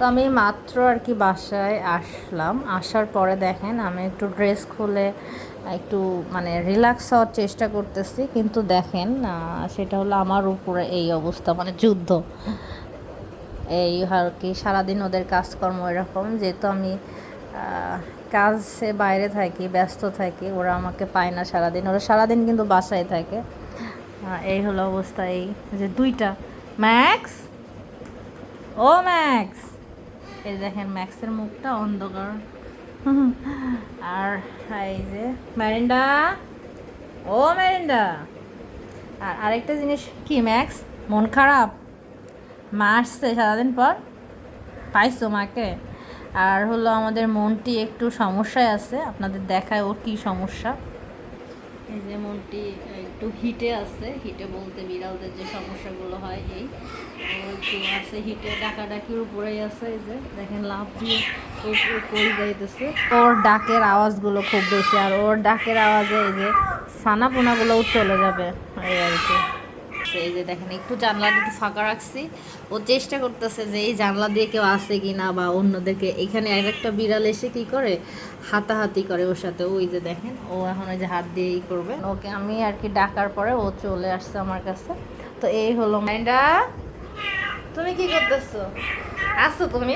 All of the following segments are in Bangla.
তো আমি মাত্র আর কি বাসায় আসলাম। আসার পরে দেখেন আমি একটু ড্রেস খুলে একটু মানে রিল্যাক্স হওয়ার চেষ্টা করতেছি, কিন্তু দেখেন সেটা হলো আমার উপরে এই অবস্থা মানে যুদ্ধ। এই আর কি সারাদিন ওদের কাজকর্ম এরকম, যেহেতু আমি কাজে বাইরে থাকি, ব্যস্ত থাকি, ওরা আমাকে পায় না সারাদিন। ওরা সারাদিন কিন্তু বাসায় থাকে। এই হলো অবস্থা এই যে দুইটা। ম্যাক্স ও ম্যাক্স এই দেখেন ম্যাক্সের মুখটা অন্ধকার। আর এই যে ম্যারিন্ডা ও ম্যারিন্ডা আর আরেকটা জিনিস কি, ম্যাক্স? মন খারাপ? মা আসছে সারাদিন পর? পাইছো মাকে? আর হলো আমাদের মনটি একটু সমস্যায় আছে। আপনাদের দেখায় ওর কী সমস্যা। এই যে মনটি একটু হিটে আছে, হিটে বলতে বিড়ালদের যে সমস্যাগুলো হয় এই। একটু আছে হিটে, ডাকাডাকির উপরেই আছে এই যে, দেখেন লাভ দিয়ে করে যাইতেছে। ওর ডাকের আওয়াজগুলো খুব বেশি, আর ওর ডাকের আওয়াজে এই যে সানাপোনাগুলোও চলে যাবে এই আর কি। এই যে দেখেন, একটু জানলাটা একটু ফাঁকা রাখছি। ও চেষ্টা করতেছে যে এই জানলা দিয়ে কেউ আসে কি না বা অন্যদেরকে, এখানে এক একটা বিড়াল এসে কি করে? হাতাহাতি করে ওর সাথে। ওই যে দেখেন, ও এখন ওই যে হাত দিয়ে ই করবে। ওকে আমি আর কি ডাকার পরে ও চলে আসছে আমার কাছে। তো এই হলো মাইন্ডা তুমি কি করতেছো? আসছো তুমি?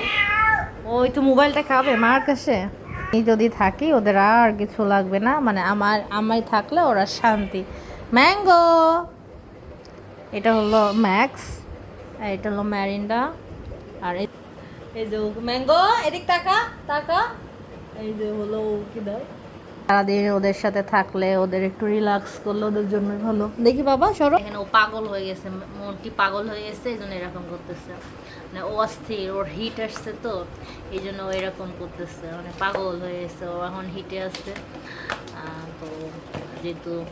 ওই তো মোবাইলটা খাবে মার কাছে। যদি থাকি, ওদের আর কিছু লাগবে না। মানে আমার, আমায় থাকলে ওরা শান্তি। ম্যাঙ্গো! এটা হলো ম্যাক্স, আর এটা হলো ম্যারিন্ডা, আর এই- যে ম্যাঙ্গো, এদিক তাকা তাকা। এই যে হলো কি দেয়? সারাদিন ওদের সাথে থাকলে ওদের একটু রিল্যাক্স করলে ওদের জন্য ভালো। দেখি বাবা, সরো। এখানে ও পাগল হয়ে গেছে মনটি পাগল হয়ে গেছে, এই জন্য এরকম করতেছে। মানে ও অস্থির, ওর হিট আসছে তো, এই জন্য ও এরকম করতেছে। মানে পাগল হয়ে গেছে, ও এখন হিটে আসছে তো যেহেতু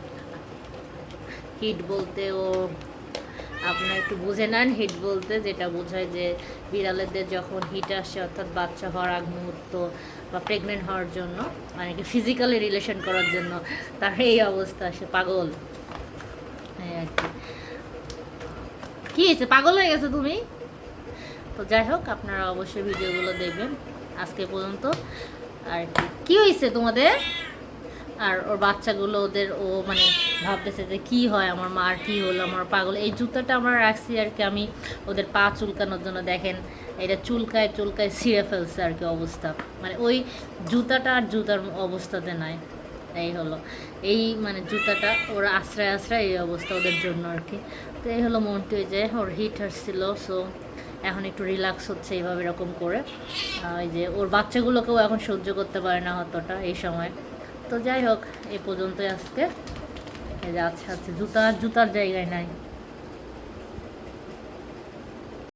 হিট বলতে ও আপনার একটু বুঝে নেন হিট বলতে যেটা বোঝায় যে বিড়ালেদের যখন হিট আসে, অর্থাৎ বাচ্চা হওয়ার আগ মুহূর্ত বা প্রেগনেন্ট হওয়ার জন্য মানে কি ফিজিক্যালি রিলেশন করার জন্য, তার এই অবস্থা সে পাগল। আর কি। কি হয়েছে? পাগল হয়ে গেছো তুমি? তো যাই হোক, আপনারা অবশ্যই ভিডিওগুলো দেখবেন আজকে পর্যন্ত। আর কি হয়েছে তোমাদের? আর ওর বাচ্চাগুলো ওদের ও মানে ভাবতেছে যে কি হয়, আমার মার কি হলো, আমার পাগল। এই জুতাটা আমরা রাখছি আর কি, আমি ওদের পা চুলকানোর জন্য। দেখেন, এটা চুলকায় চুলকায় ছিঁড়ে ফেলছে আর কি অবস্থা। মানে ওই জুতাটা আর জুতার অবস্থাতে নাই। এই হলো। এই মানে জুতাটা, ওরা আশ্রয় আশ্রয় এই অবস্থা ওদের জন্য আর কি। তো এই হলো মনটি, ওই যে ওর হিট আসছিল সো এখন একটু রিল্যাক্স হচ্ছে এইভাবে এরকম করে। এই যে ওর বাচ্চাগুলোকেও এখন সহ্য করতে পারে না অতটা এই সময়। তো যাই হোক এই পর্যন্তই আজকে। এই যে আচ্ছা আচ্ছা জুতা জুতার জায়গায় নাই।